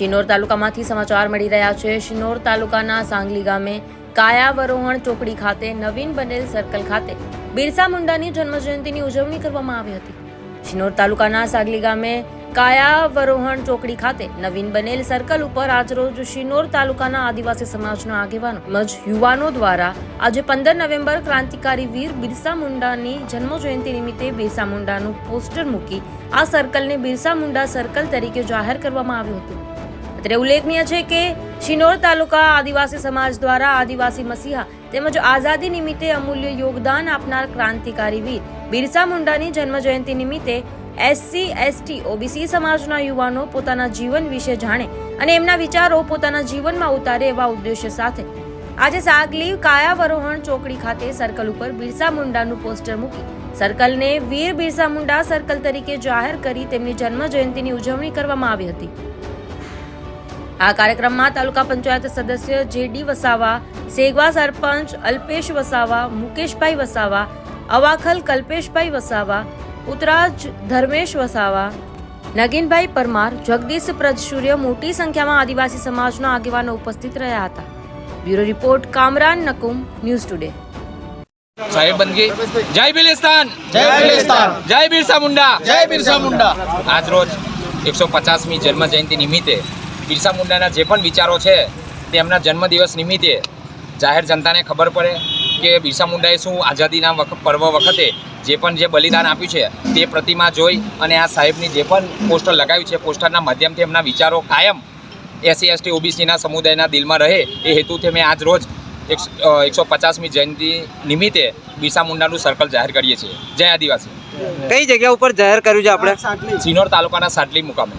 શિનોર તાલુકામાંથી સમાચાર મળી રહ્યા છે. શિનોર તાલુકાના સાંગલી ગામે કાયાવરોહણ ચોકડી ખાતે નવીન બનેલ સર્કલ ખાતે બિરસા મુંડાની જન્મજયંતિની ઉજવણી કરવામાં આવી હતી. શિનોર તાલુકાના સાંગલી ગામે કાયાવરોહણ ચોકડી ખાતે નવીન બનેલ સર્કલ ઉપર આજરોજ શિનોર તાલુકાના આદિવાસી સમાજના આગેવાનો તેમજ યુવાનો દ્વારા આજે પંદર નવેમ્બર ક્રાંતિકારી વીર બિરસા મુંડાની જન્મજયંતિ નિમિત્તે બિરસા મુંડાનું પોસ્ટર મૂકી આ સર્કલને બિરસા મુંડા સર્કલ તરીકે જાહેર કરવામાં આવ્યું હતું. અત્રે ઉલ્લેખનીય છે કે શિનોર તાલુકા આદિવાસી સમાજ દ્વારા આદિવાસી મસીહા તેમજ આઝાદી નિમિત્તે અમૂલ્ય યોગદાન આપનાર ક્રાંતિકારી વીર બિરસા મુંડાની જન્મજયંતિ નિમિત્તે એસસી, એસટી, ઓબીસી સમાજના યુવાનો પોતાના જીવન વિશે જાણે અને એમના વિચારો પોતાના જીવનમાં ઉતારે એવા ઉદ્દેશ્ય સાથે. આજે સાગલી કાયાવરોહણ ચોકડી ખાતે સર્કલ ઉપર બિરસા મુંડાનું પોસ્ટર મૂકી સર્કલને વીર બિરસા મુંડા સર્કલ તરીકે જાહેર કરી તેમની જન્મજયંતિની ઉજવણી કરવામાં આવી હતી. આ કાર્યક્રમમાં તાલુકા પંચાયત સદસ્ય જેડી વસાવા સેગવા સરપંચ અલ્પેશ વસાવા મુકેશભાઈ વસાવા અવાખલ કલ્પેશભાઈ વસાવા ઉતરાજ ધર્મેશ વસાવા નગીનભાઈ પરમાર જગદીશ પ્રજસૂર્ય મોટી સંખ્યામાં આદિવાસી સમાજના આગેવાનો ઉપસ્થિત રહ્યા હતા. Bureau report Kamran Nakum news today. સાહેબંદગી જય બિલિસ્તાન. જય બિલિસ્તાન. જય બિરસા મુંડા. જય બિરસા મુંડા. આજ રોજ એકસો પચાસમી જન્મ જયંતિ નિમિત્તે બિરસા મુંડાના જે પણ વિચારો છે તેમના જન્મદિવસ નિમિત્તે જાહેર જનતાને ખબર પડે કે બિરસા મુંડાએ શું આઝાદીના પર્વ વખતે જે પણ જે બલિદાન આપ્યું છે તે પ્રતિમા જોઈ અને આ સાહેબની જે પણ પોસ્ટર લગાવ્યું છે પોસ્ટરના માધ્યમથી એમના વિચારો કાયમ એસસી એસટી ઓબીસીના સમુદાયના દિલમાં રહે એ હેતુથી મેં આજ રોજ એકસો પચાસમી જયંતિ નિમિત્તે બિરસા મુંડાનું સર્કલ જાહેર કરીએ છીએ. જય આદિવાસી. કઈ જગ્યા ઉપર જાહેર કર્યું છે આપણે? સિનોર તાલુકાના સાટલી મુકામે.